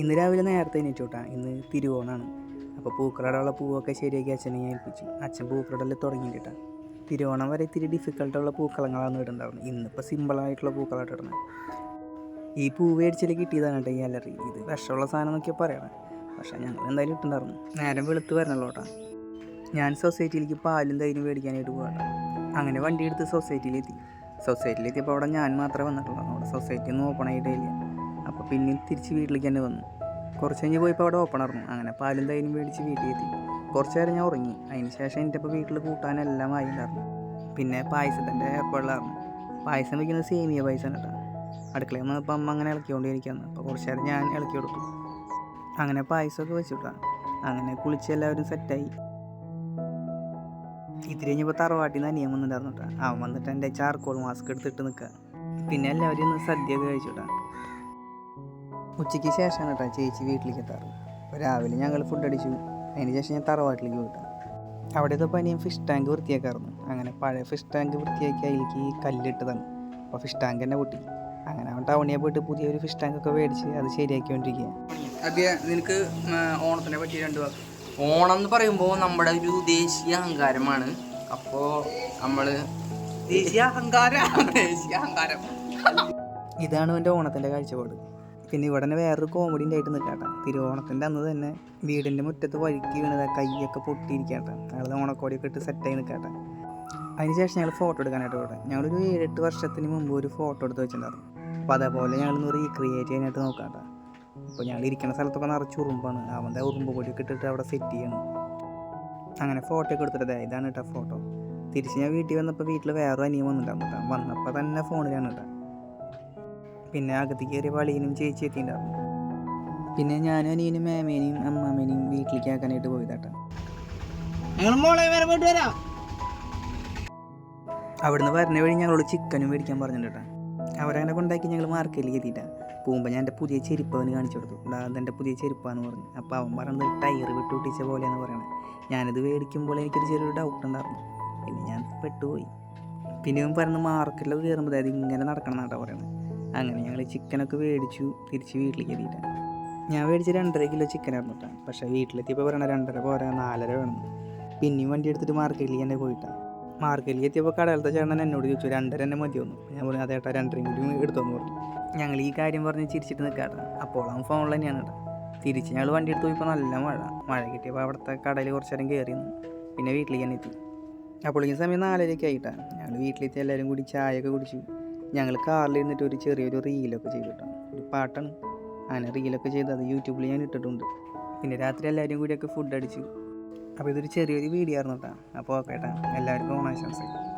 ഇന്ന് രാവിലെ നേരത്തെ എണീറ്റോട്ടാ ഇന്ന് തിരുവോണാണ്. അപ്പോൾ പൂക്കളടമുള്ള പൂവൊക്കെ ശരിയാക്കി അച്ഛനെ ഏൽപ്പിച്ചു. അച്ഛൻ പൂക്കളടൽ തുടങ്ങിയിട്ടാണ് തിരുവോണം വരെ ഇത്തിരി ഡിഫിക്കൽട്ടുള്ള പൂക്കളങ്ങളാണ് ഇടുണ്ടാവുന്നത്. ഇന്നിപ്പോൾ സിമ്പിളായിട്ടുള്ള പൂക്കളായിട്ട് ഇടുന്നത് ഈ പൂ മേടിച്ചിൽ കിട്ടിയതാണ് കേട്ടോ ഈ അലറി. ഇത് വിഷമുള്ള സാധനം എന്നൊക്കെ പറയണേ. പക്ഷേ ഞങ്ങൾ എന്തായാലും ഇട്ടുണ്ടായിരുന്നു. നേരം വെളുത്ത് വരണല്ലോ ഞാൻ സൊസൈറ്റിയിലേക്ക് പാലും തൈരും മേടിക്കാനായിട്ട് പോകട്ടെ അങ്ങനെ വണ്ടി എടുത്ത് സൊസൈറ്റിയിലെത്തി. സൊസൈറ്റിയിലെത്തിയപ്പോൾ അവിടെ ഞാൻ മാത്രമേ വന്നിട്ടുള്ളൂ. അവിടെ സൊസൈറ്റി ഒന്നും പിന്നെ തിരിച്ച് വീട്ടിലേക്ക് തന്നെ വന്നു. കുറച്ച് കഴിഞ്ഞ് പോയപ്പോൾ അവിടെ ഓപ്പൺ ആയിരുന്നു. അങ്ങനെ പാലും തൈരും മേടിച്ച് വീട്ടിൽ എത്തി കുറച്ച് നേരം ഞാൻ ഉറങ്ങി. അതിന് ശേഷം എന്റെ ഇപ്പോൾ വീട്ടിൽ കൂട്ടാനെല്ലാം ആയിട്ടുണ്ടായിരുന്നു പിന്നെ പായസത്തിന്റെ ഏർപ്പാടിലായിരുന്നു. പായസം വയ്ക്കുന്നത് സേമിയ പായസം കേട്ടോ. അടുക്കളയിൽ വന്നപ്പോൾ അമ്മ അങ്ങനെ ഇളക്കിക്കൊണ്ടിരിക്കുകയാണ്. അപ്പോൾ കുറച്ച് നേരം ഞാൻ ഇളക്കി കൊടുത്തു. അങ്ങനെ പായസമൊക്കെ വെച്ചുട്ടാ അങ്ങനെ കുളിച്ച് എല്ലാവരും സെറ്റായി ഇത്തിരി കഴിഞ്ഞപ്പോൾ തറവാട്ടിൽ നിന്ന് അനിയൻ വന്നിട്ടുണ്ടായിരുന്നു കേട്ടോ. അവൻ വന്നിട്ട് എന്റെ ചാർക്കോൾ മാസ്ക് എടുത്തിട്ട് നിൽക്കുക പിന്നെ എല്ലാവരും ഇന്ന് കഴിച്ചു കഴിച്ചുട്ടാ ഉച്ചയ്ക്ക് ശേഷമാണ് കേട്ടോ ചേച്ചി വീട്ടിലേക്ക് എത്താറ് അപ്പോൾ രാവിലെ ഞങ്ങൾ ഫുഡ് അടിച്ചു. അതിന് ശേഷം ഞാൻ തറവാട്ടിലേക്ക് പോയിട്ടാ അവിടുത്തെ പനിയും ഫിഷ് ടാങ്ക് വൃത്തിയാക്കാറുണ്ട്. അങ്ങനെ പഴയ ഫിഷ് ടാങ്ക് വൃത്തിയാക്കി അതിലേക്ക് കല്ലിട്ടതാണ്. അപ്പോൾ ഫിഷ് ടാങ്ക് തന്നെ പൊട്ടി. അങ്ങനെ അവൻ ടൗണിൽ പോയിട്ട് പുതിയൊരു ഫിഷ് ടാങ്ക് ഒക്കെ മേടിച്ച് അത് ശരിയാക്കിക്കൊണ്ടിരിക്കുകയാണ്. അതെ നിനക്ക് ഓണത്തിനെ പറ്റി രണ്ട് വാക്ക്. ഓണം എന്ന് പറയുമ്പോൾ നമ്മുടെ ഒരു ദേശീയ അഹങ്കാരമാണ്. അപ്പോൾ നമ്മൾ ദേശീയ അഹങ്കാരം. ദേശീയ അഹങ്കാരം. ഇതാണ് എന്റെ ഓണത്തിന്റെ കാഴ്ചപ്പാട്. പിന്നെ ഇവിടെ തന്നെ വേറൊരു കോമഡി ഉണ്ടായിട്ട് നിൽക്കാട്ടെ തിരുവോണത്തിന്റെ അന്ന് തന്നെ വീടിന്റെ മുറ്റത്ത് വഴുക്കി വീണത് കൈയൊക്കെ പൊട്ടിയിരിക്കാട്ടെ അയാൾ ഓണക്കോടിയൊക്കെ ഇട്ട് സെറ്റായി നിൽക്കാട്ടെ അതിനുശേഷം ഞങ്ങൾ ഫോട്ടോ എടുക്കാനായിട്ട് ഇവിടെ. ഞങ്ങളൊരു ഏഴെട്ട് വർഷത്തിന് മുമ്പ് ഒരു ഫോട്ടോ എടുത്ത് വെച്ചിട്ടുണ്ടായിരുന്നു. അപ്പോൾ അതേപോലെ ഞങ്ങളൊന്ന് റീക്രിയേറ്റ് ചെയ്യാനായിട്ട് നോക്കാട്ടെ അപ്പോൾ ഞങ്ങൾ ഇരിക്കുന്ന സ്ഥലത്തൊക്കെ നിറച്ച് ഉറുമ്പാണ് അവന്റെ ഉറുമ്പ് പൊടിയൊക്കെ ഇട്ടിട്ട് അവിടെ സെറ്റ് ചെയ്യണം. അങ്ങനെ ഫോട്ടോ ഒക്കെ എടുത്തിട്ട് ഇതാണ് കേട്ടോ ഫോട്ടോ തിരിച്ച് ഞാൻ വീട്ടിൽ വന്നപ്പോൾ വീട്ടിൽ വേറെ അനിയൻ വന്നിട്ടുണ്ടാകും വന്നപ്പോൾ തന്നെ ഫോണിലാണ് കേട്ടോ. പിന്നെ അകത്ത് കയറിയ പളിയനും ചേച്ചി എത്തിയിട്ടുണ്ടായിരുന്നു. പിന്നെ ഞാനും അനിയനും മേമേനെയും അമ്മാമേനെയും വീട്ടിലേക്ക് ആക്കാനായിട്ട് പോയതാട്ടാ. ഞങ്ങൾ മോളെ വരെ പോയിട്ട് വരാം. അവിടുന്ന് വരുന്ന വഴി ഞങ്ങളോട് ചിക്കനും മേടിക്കാൻ പറഞ്ഞിട്ടാ അവരങ്ങനെ കൊണ്ടാക്കി ഞങ്ങൾ മാർക്കറ്റിൽ എത്തിയിട്ടാ. പോകുമ്പോൾ ഞാൻ എന്റെ പുതിയ ചെരുപ്പ് അവന് കാണിച്ചു കൊടുത്തു. "ദാ അതെന്റെ പുതിയ ചെരുപ്പാന്ന് പറഞ്ഞു. അപ്പോൾ അവൻ പറഞ്ഞത് ടയർ വിട്ടുവിട്ടിച്ച പോലെയാണ് പറയണത് ഞാനത് മേടിക്കുമ്പോൾ എനിക്കൊരു ചെറിയൊരു ഡൗട്ട് ഉണ്ടായിരുന്നു. പിന്നെ ഞാൻ പെട്ടുപോയി. പിന്നെ അവൻ പറഞ്ഞ് മാർക്കറ്റിലൊക്കെ കയറുമ്പോൾ അതായത് ഇങ്ങനെ നടക്കണം എന്നാട്ടാ പറയണത് അങ്ങനെ ഞങ്ങൾ ചിക്കനൊക്കെ മേടിച്ചു തിരിച്ച് വീട്ടിലേക്ക് എത്തിയിട്ട് ഞാൻ മേടിച്ച രണ്ടര കിലോ ചിക്കനായിരുന്നു കേട്ടോ പക്ഷേ വീട്ടിലെത്തിയപ്പോൾ പറയണ രണ്ടര പോരാ നാലര വേണം. പിന്നെയും വണ്ടി എടുത്തിട്ട് മാർക്കറ്റിലേക്ക് തന്നെ പോയിട്ടാണ് മാർക്കറ്റിൽ എത്തിയപ്പോൾ കടകളത്തെ ചേട്ടൻ എന്നോട് ചോദിച്ചു രണ്ടര തന്നെ മതിയൊന്നു ഞാൻ പറഞ്ഞു അതേട്ടാ രണ്ടരയും കൂടി എടുത്തോന്ന് പറഞ്ഞു. ഞങ്ങൾ ഈ കാര്യം പറഞ്ഞ് ചിരിച്ചിട്ട് നിൽക്കാട്ടാ അപ്പോൾ അവൻ ഫോണിൽ തന്നെയാണ് കേട്ടോ തിരിച്ച് ഞങ്ങൾ വണ്ടി എടുത്ത് പോയപ്പോൾ നല്ല മഴ. മഴ കിട്ടിയപ്പോൾ അവിടുത്തെ കടയിൽ കുറച്ച് നേരം കയറി പിന്നെ വീട്ടിലേക്ക് തന്നെ എത്തി. അപ്പോൾ ഈ സമയം നാലരയൊക്കെ ആയിട്ടാണ് ഞങ്ങൾ വീട്ടിലെത്തി എല്ലാവരും കൂടി ചായയൊക്കെ കുടിച്ചു. ഞങ്ങൾ കാറിൽ ഇരുന്നിട്ട് ഒരു ചെറിയൊരു റീലൊക്കെ ചെയ്തു കേട്ടോ ഒരു പാട്ടാണ്. അങ്ങനെ റീലൊക്കെ ചെയ്ത് അത് യൂട്യൂബിൽ ഞാൻ ഇട്ടിട്ടുണ്ട്. പിന്നെ രാത്രി എല്ലാവരും കൂടിയൊക്കെ ഫുഡ് അടിച്ചു. അപ്പോൾ ഇതൊരു ചെറിയൊരു വീഡിയോ ആയിരുന്നു കേട്ടോ അപ്പോൾ ഓക്കെ കേട്ടോ എല്ലാവർക്കും ഓണാശംസകൾ.